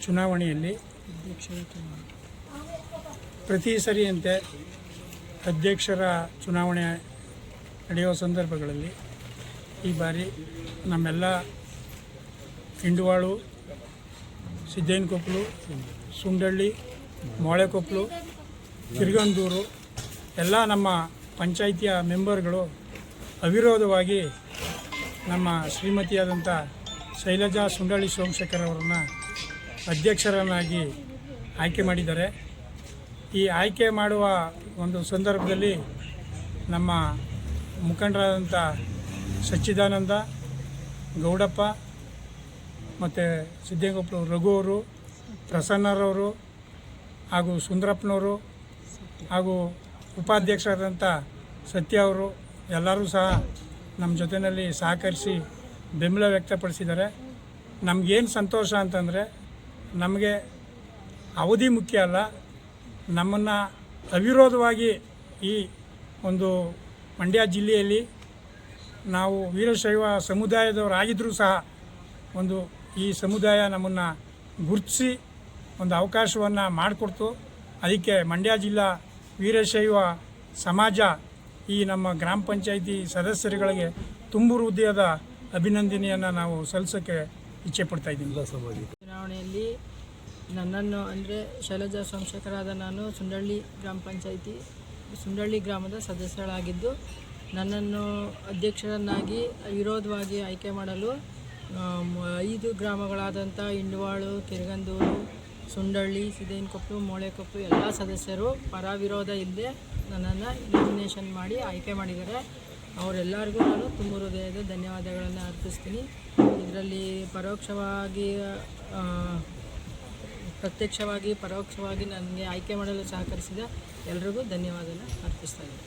ಚುನಾವಣೆಯಲ್ಲಿ ಪ್ರತಿ ಸರಿಯಂತೆ ಅಧ್ಯಕ್ಷರ ಚುನಾವಣೆ ನಡೆಯುವ ಸಂದರ್ಭಗಳಲ್ಲಿ ಈ ಬಾರಿ ನಮ್ಮೆಲ್ಲ ಹಿಂಡವಾಳು ಸಿದ್ದೇನಕೊಪ್ಪಲು ಸುಂಡಳ್ಳಿ ಮೊಳೆಕೊಪ್ಪಲು ತಿರುಗಂದೂರು, ಎಲ್ಲ ನಮ್ಮ ಪಂಚಾಯಿತಿಯ ಮೆಂಬರ್ಗಳು ಅವಿರೋಧವಾಗಿ ನಮ್ಮ ಶ್ರೀಮತಿಯಾದಂಥ ಶೈಲಜಾ ಸುಂಡಳ್ಳಿ ಸೋಮಶೇಖರ್ ಅವರನ್ನು ಅಧ್ಯಕ್ಷರನ್ನಾಗಿ ಆಯ್ಕೆ ಮಾಡಿದ್ದಾರೆ. ಈ ಆಯ್ಕೆ ಮಾಡುವ ಒಂದು ಸಂದರ್ಭದಲ್ಲಿ ನಮ್ಮ ಮುಖಂಡರಾದಂಥ ಸಚ್ಚಿದಾನಂದ, ಗೌಡಪ್ಪ ಮತ್ತು ಸಿದ್ದೇಗೊಪ್ಪಲು ರಘು ಅವರು ಪ್ರಸನ್ನರವರು ಹಾಗೂ ಸುಂದರಪ್ಪನವರು ಹಾಗೂ ಉಪಾಧ್ಯಕ್ಷರಾದಂಥ ಸತ್ಯ ಅವರು ಎಲ್ಲರೂ ಸಹ ನಮ್ಮ ಜೊತೆಯಲ್ಲಿ ಸಹಕರಿಸಿ ಬೆಂಬಲ ವ್ಯಕ್ತಪಡಿಸಿದ್ದಾರೆ. ನಮಗೇನು ಸಂತೋಷ ಅಂತಂದರೆ ನಮಗೆ ಅವಧಿ ಮುಖ್ಯ ಅಲ್ಲ. ನಮ್ಮನ್ನು ಅವಿರೋಧವಾಗಿ ಈ ಒಂದು ಮಂಡ್ಯ ಜಿಲ್ಲೆಯಲ್ಲಿ ನಾವು ವೀರಶೈವ ಸಮುದಾಯದವರಾಗಿದ್ದರೂ ಸಹ ಒಂದು ಈ ಸಮುದಾಯ ನಮ್ಮನ್ನು ಗುರುತಿಸಿ ಒಂದು ಅವಕಾಶವನ್ನು ಮಾಡಿಕೊಡ್ತು. ಅದಕ್ಕೆ ಮಂಡ್ಯ ಜಿಲ್ಲಾ ವೀರಶೈವ ಸಮಾಜ ಈ ನಮ್ಮ ಗ್ರಾಮ ಪಂಚಾಯಿತಿ ಸದಸ್ಯರುಗಳಿಗೆ ತುಂಬು ಹೃದಯದ ಅಭಿನಂದನೆಯನ್ನು ನಾವು ಸಲ್ಲಿಸೋಕ್ಕೆ ಇಚ್ಛೆ ಪಡ್ತಾ ಚುನಾವಣೆಯಲ್ಲಿ ನನ್ನನ್ನು ಅಂದರೆ ಶೈಲಜಾ ಸೋಮಶೇಖರಾದ ನಾನು ಸುಂಡಳ್ಳಿ ಗ್ರಾಮ ಪಂಚಾಯಿತಿ, ಸುಂಡಳ್ಳಿ ಗ್ರಾಮದ ಸದಸ್ಯರಾಗಿದ್ದು ನನ್ನನ್ನು ಅಧ್ಯಕ್ಷರನ್ನಾಗಿ ವಿರೋಧವಾಗಿ ಆಯ್ಕೆ ಮಾಡಲು ಐದು ಗ್ರಾಮಗಳಾದಂಥ ಇಂಡವಾಳು, ಕಿರಗಂದೂರು, ಸುಂಡಳ್ಳಿ ಸಿದೇನ್ಕೊಪ್ಪು ಮೊಳೆಕೊಪ್ಪು ಎಲ್ಲ ಸದಸ್ಯರು ಪರ ವಿರೋಧ ಇಲ್ಲದೆ ನನ್ನನ್ನು ನಾಮಿನೇಷನ್ ಮಾಡಿ ಆಯ್ಕೆ ಮಾಡಿದ್ದಾರೆ. ಅವರೆಲ್ಲರಿಗೂ ನಾನು ತುಂಬ ಹೃದಯದ ಧನ್ಯವಾದಗಳನ್ನು ಅರ್ಪಿಸ್ತೀನಿ. ಇದರಲ್ಲಿ ಪರೋಕ್ಷವಾಗಿ ಪ್ರತ್ಯಕ್ಷವಾಗಿ ಪರೋಕ್ಷವಾಗಿ ನನಗೆ ಆಯ್ಕೆ ಮಾಡಲು ಸಹಕರಿಸಿದ ಎಲ್ರಿಗೂ ಧನ್ಯವಾದನ ಅರ್ಪಿಸ್ತಾ ಇದ್ದೀನಿ.